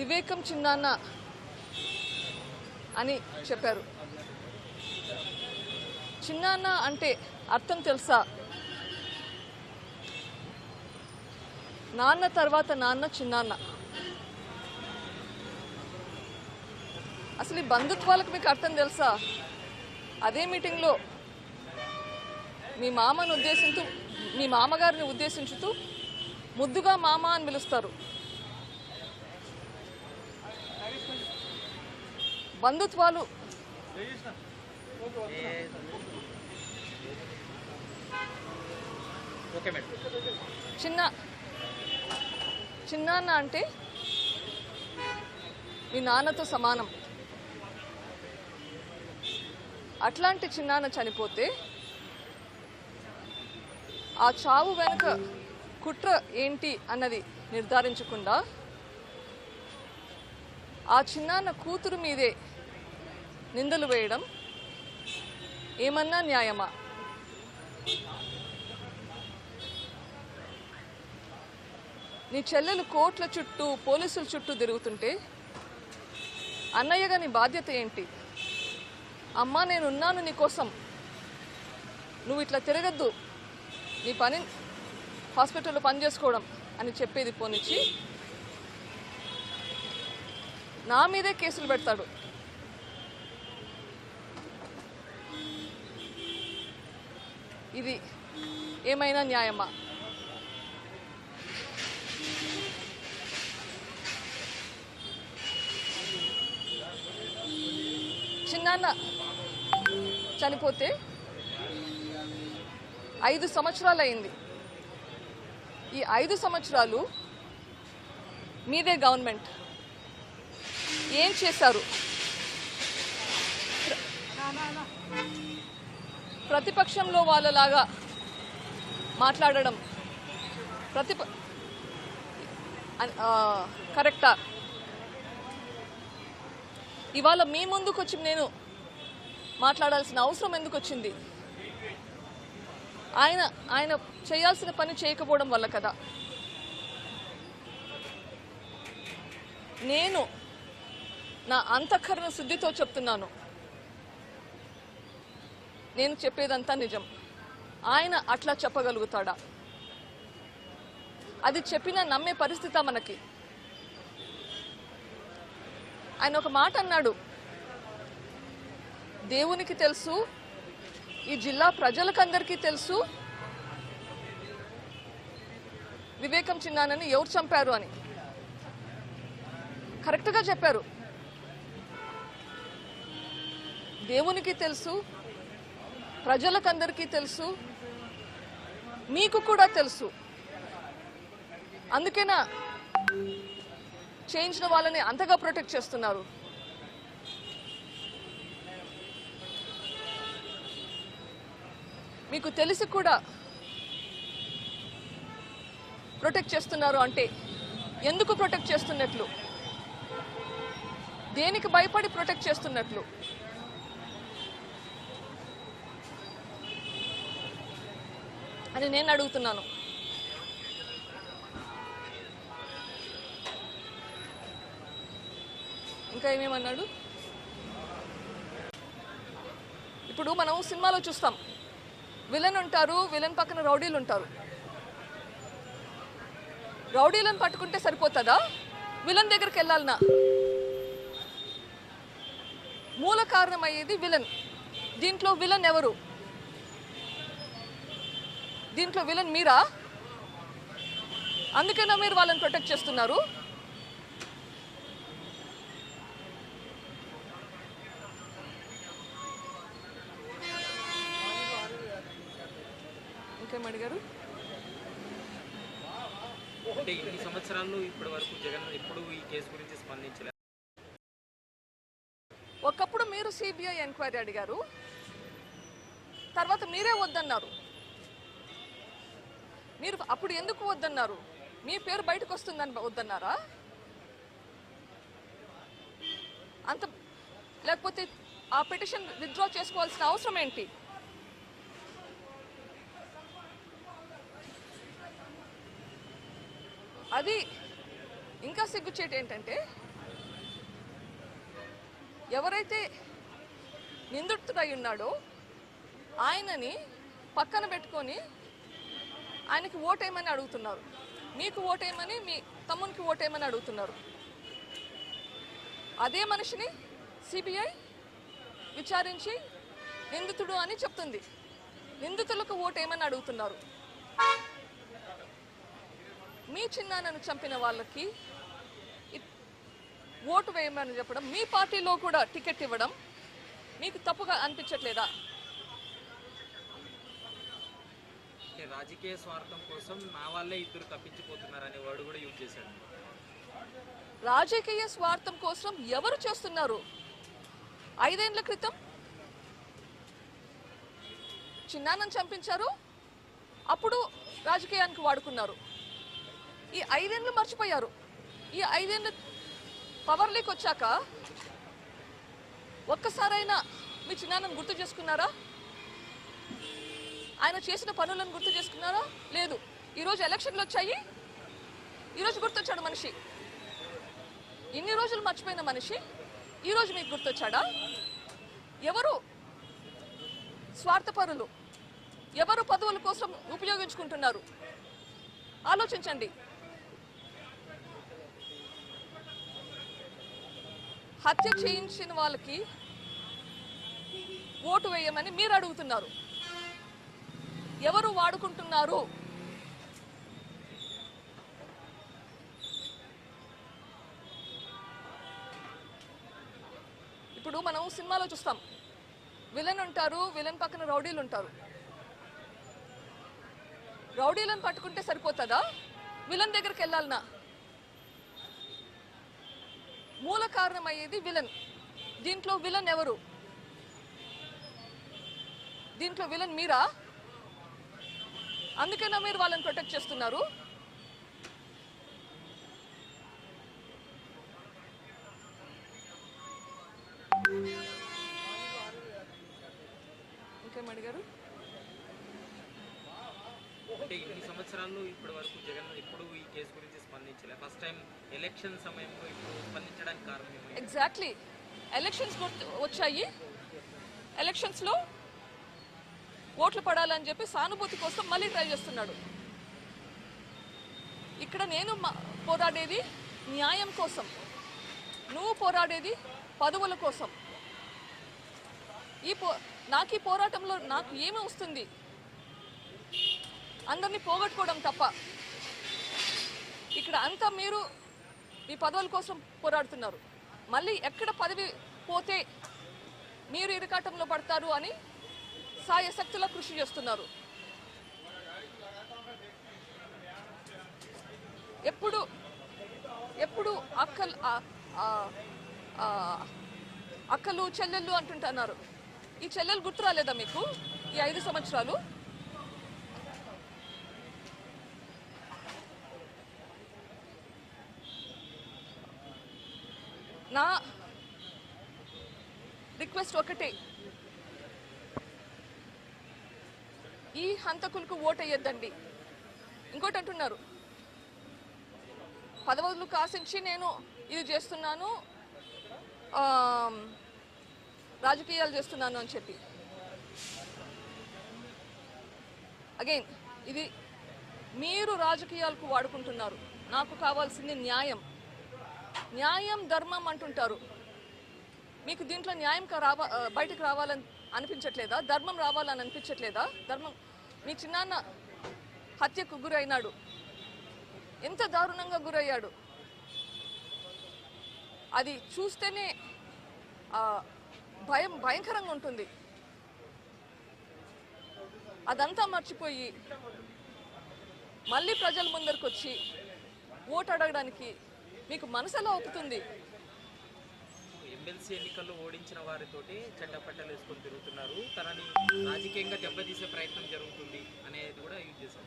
వివేకం చిన్నాన్న అని చెప్పారు. చిన్నాన్న అంటే అర్థం తెలుసా? నాన్న తర్వాత నాన్న చిన్నాన్న. అసలు ఈ బంధుత్వాలకు మీకు అర్థం తెలుసా? అదే మీటింగ్లో మీ మామను ఉద్దేశించు మీ మామగారిని ఉద్దేశించుతూ ముద్దుగా మామ అని పిలుస్తారు. బంధుత్వాలు. చిన్న చిన్నాన్న అంటే మీ నాన్నతో సమానం. అట్లాంటి చిన్నాన్న చనిపోతే ఆ చావు వెనుక కుట్ర ఏంటి అన్నది నిర్ధారించకుండా ఆ చిన్నాన్న కూతురు మీదే నిందలు వేయడం ఏమన్నా న్యాయమా? నీ చెల్లెలు కోట్ల చుట్టూ పోలీసుల చుట్టూ తిరుగుతుంటే అన్నయ్యగా నీ బాధ్యత ఏంటి? అమ్మా నేను ఉన్నాను నీ కోసం. నువ్వు ఇట్లా తిరగద్దు. నీ పని హాస్పిటల్లో పని చేసుకోవడం అని చెప్పేది పోనిచ్చి నా మీదే కేసులు పెడతాడు. ఇది ఏమైనా న్యాయమా? చిన్నాన్న చనిపోతే ఐదు సంవత్సరాలు అయింది ఈ ఐదు సంవత్సరాలు మీదే గవర్నమెంట్. ఏం చేశారు? ప్రతిపక్షంలో వాళ్ళలాగా మాట్లాడడం ప్రతిప అన్- కరెక్టా? ఇవాళ మీ ముందుకు వచ్చి నేను మాట్లాడాల్సిన అవసరం ఎందుకు వచ్చింది ఆయన ఆయన చేయాల్సిన పని చేయకపోవడం వల్ల కదా. నేను నా అంతఃకరణ శుద్ధితో చెప్తున్నాను. నేను చెప్పేదంతా నిజం. ఆయన అట్లా చెప్పగలుగుతాడా? అది చెప్పినా నమ్మే పరిస్థితి మనకి. ఆయన ఒక మాట అన్నాడు. దేవునికి తెలుసు ఈ జిల్లా ప్రజలకందరికీ తెలుసు. వివేకం చిన్నానని ఎవరు చంపారు అని. కరెక్ట్గా చెప్పారు. దేవునికి తెలుసు ప్రజలకందరికీ తెలుసు మీకు కూడా తెలుసు. అందుకేనా చేయించిన వాళ్ళని అంతగా ప్రొటెక్ట్ చేస్తున్నారు? మీకు తెలిసి కూడా ప్రొటెక్ట్ చేస్తున్నారు అంటే ఎందుకు ప్రొటెక్ట్ చేస్తున్నట్లు? దేనికి భయపడి ప్రొటెక్ట్ చేస్తున్నట్లు? అని నేను అడుగుతున్నాను. ఇంకా ఏమేమన్నాడు? ఇప్పుడు మనం సినిమాలో చూస్తాం. విలన్ ఉంటారు విలన్ పక్కన రౌడీలు ఉంటారు. రౌడీలను పట్టుకుంటే సరిపోతుందా? విలన్ దగ్గరికి వెళ్ళాలనా? మూల కారణం అయ్యేది విలన్. దీంట్లో విలన్ ఎవరు? దీంట్లో విలన్ మీరా? అందుకేనా మీరు వాళ్ళని ప్రొటెక్ట్ చేస్తున్నారు? ఇంకేం అడిగారు? అంటే ఇన్ని సంవత్సరాల్లో ఇప్పటి వరకు జగన్ ఎప్పుడు ఈ కేసు గురించి స్పందించలేదు ఒకప్పుడు మీరు సిబిఐ ఎంక్వైరీ అడిగారు. తర్వాత మీరే వద్దన్నారు. మీరు అప్పుడు ఎందుకు వద్దన్నారు? మీ పేరు బయటకు వస్తుందని వద్దన్నారా? అంత లేకపోతే ఆ పిటిషన్ విత్డ్రా చేసుకోవాల్సిన అవసరం ఏంటి? అది ఇంకా సిగ్గుచేటు ఏంటంటే ఎవరైతే నిందితుడై ఉన్నాడో ఆయనని పక్కన పెట్టుకొని ఆయనకి ఓటేయమని అడుగుతున్నారు. మీకు ఓటేయమని మీ తమ్మునికి ఓటేయమని అడుగుతున్నారు. అదే మనిషిని సిబిఐ విచారించి నిందితుడు అని చెప్తుంది. నిందితులకు ఓటేయమని అడుగుతున్నారు. మీ చిన్నాన్నను చంపిన వాళ్ళకి ఓటు వేయమని చెప్పడం మీ పార్టీలో కూడా టికెట్ ఇవ్వడం మీకు తప్పుగా అనిపించట్లేదా? అంటే రాజకీయ స్వార్థం కోసం మా వాళ్ళే ఇద్దరు తప్పించిపోతున్నారు అనే వర్డ్ కూడా యూజ్ చేశాడు. రాజకీయ స్వార్థం కోసం ఎవరు చేస్తున్నారు? ఐదేండ్ల క్రితం చిన్నాన్నను చంపించారు అప్పుడు రాజకీయానికి వాడుకున్నారు. ఈ ఐదేండ్లు మర్చిపోయారు. ఈ ఐదేండ్లు పవర్లోకి వచ్చాక ఒక్కసారైనా మీ చిన్నాన్నను గుర్తు చేసుకున్నారా? ఆయన చేసిన పనులను గుర్తు చేసుకున్నారా? లేదు. ఈరోజు ఎలక్షన్లు వచ్చాయి. ఈరోజు గుర్తొచ్చాడు మనిషి. ఇన్ని రోజులు మర్చిపోయిన మనిషి ఈ రోజు మీకు గుర్తొచ్చాడా? ఎవరు స్వార్థపరులు? ఎవరు పదవుల కోసం ఉపయోగించుకుంటున్నారు? ఆలోచించండి. హత్య చేయించిన వాళ్ళకి ఓటు వేయమని మీరు అడుగుతున్నారు. ఎవరు వాడుకుంటున్నారు? ఇప్పుడు మనం సినిమాలో చూస్తాం. విలన్ ఉంటారు విలన్ పక్కన రౌడీలు ఉంటారు. రౌడీలను పట్టుకుంటే సరిపోతుందా? విలన్ దగ్గరికి వెళ్ళాలనా? మూల కారణం అయ్యేది విలన్. దీంట్లో విలన్ ఎవరు? దీంట్లో విలన్ మీరా? అందుకేనా మీరు వాళ్ళని ప్రొటెక్ట్ చేస్తున్నారు? ఇంకేం అడిగారు అంటే ఇన్ని సంవత్సరాల్లో ఇప్పటి వరకు జగన్ ఇప్పుడు ఈ కేసు గురించి స్పందించలే. ఫస్ట్ టైం ఎలక్షన్ సమయంలో ఇప్పుడు స్పందించడానికి కారణం ఎగ్జాక్ట్లీ ఎలక్షన్స్ వచ్చాయి. ఎలక్షన్స్లో ఓట్లు పడాలని చెప్పి సానుభూతి కోసం మళ్ళీ ట్రై చేస్తున్నాడు. ఇక్కడ నేను పోరాడేది న్యాయం కోసం. నువ్వు పోరాడేది పదవుల కోసం. ఈ పో నాకు ఈ పోరాటంలో నాకు ఏమి వస్తుంది? అందరినీ పోగొట్టుకోవడం తప్ప. ఇక్కడ అంతా మీరు మీ పదవుల కోసం పోరాడుతున్నారు. మళ్ళీ ఎక్కడ పదవి పోతే మీరు ఇరకాటంలో పడతారు అని సాయశక్తులా కృషి చేస్తున్నారు. ఎప్పుడు ఎప్పుడు అక్కలు అక్కలు చెల్లెళ్ళు అంటుంటున్నారు. ఈ చెల్లెలు గుర్తు రాలేదా మీకు? ఈ ఐదు సంవత్సరాలు? నా రిక్వెస్ట్ ఒకటే. ఈ హంతకులకు ఓటు ఇంకోటి అంటున్నారు. పదవులు కాసించి నేను ఇది చేస్తున్నాను రాజకీయాలు చేస్తున్నాను అని చెప్పి. అగైన్ ఇది మీరు రాజకీయాలకు వాడుకుంటున్నారు. నాకు కావాల్సింది న్యాయం. న్యాయం ధర్మం అంటుంటారు. మీకు దీంట్లో న్యాయం రావా బయటకు రావాలని అనిపించట్లేదా? ధర్మం రావాలని అనిపించట్లేదా? ధర్మం మీ చిన్నాన్న హత్యకు గురైనాడు. ఎంత దారుణంగా గురయ్యాడు. అది చూస్తేనే భయం భయంకరంగా ఉంటుంది. అదంతా మర్చిపోయి మళ్ళీ ప్రజల ముందరికి వచ్చి ఓటు అడగడానికి మీకు మనసు ఎలా ఒప్పుతుంది? ఎమ్మెల్సీ ఎన్నికల్లో ఓడించిన వారితోటి చెడ్డపట్టలు వేసుకొని తిరుగుతున్నారు. తనని రాజకీయంగా దెబ్బతీసే ప్రయత్నం జరుగుతుంది అనేది కూడా యూజ్ చేశాం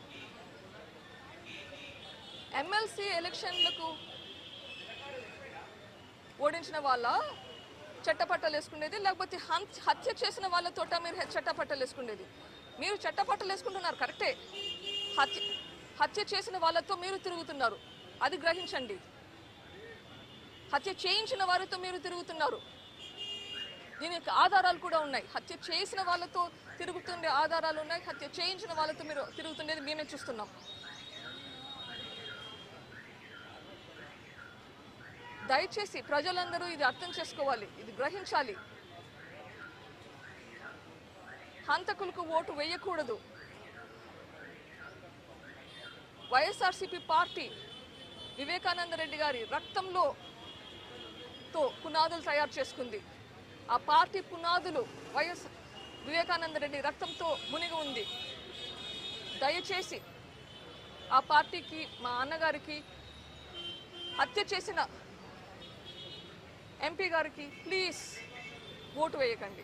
ఎమ్మెల్సీ ఎలక్షన్లకు ఓడించిన వాళ్ళ చట్టపట్టలు వేసుకునేది లేకపోతే హత్య చేసిన వాళ్ళతో మీరు చట్టపట్టలు వేసుకునేది. మీరు చట్టపట్టలు వేసుకుంటున్నారు కరెక్టే. హత్య హత్య చేసిన వాళ్ళతో మీరు తిరుగుతున్నారు. అది గ్రహించండి. హత్య చేయించిన వారితో మీరు తిరుగుతున్నారు. దీనికి ఆధారాలు కూడా ఉన్నాయి. హత్య చేసిన వాళ్ళతో తిరుగుతుండే ఆధారాలు ఉన్నాయి. హత్య చేయించిన వాళ్ళతో మీరు తిరుగుతుండేది మేమే చూస్తున్నాం. దయచేసి ప్రజలందరూ ఇది అర్థం చేసుకోవాలి. ఇది గ్రహించాలి. హంతకులకు ఓటు వేయకూడదు. వైఎస్ఆర్సీపీ పార్టీ వివేకానంద రెడ్డి గారి రక్తంలో తో పునాదులు తయారు చేసుకుంది. ఆ పార్టీ పునాదులు వైఎస్ వివేకానంద రెడ్డి రక్తంతో మునిగి ఉంది. దయచేసి ఆ పార్టీకి మా అన్నగారికి హత్య చేసిన ఎంపీ గారికి ప్లీజ్ ఓటు వేయకండి.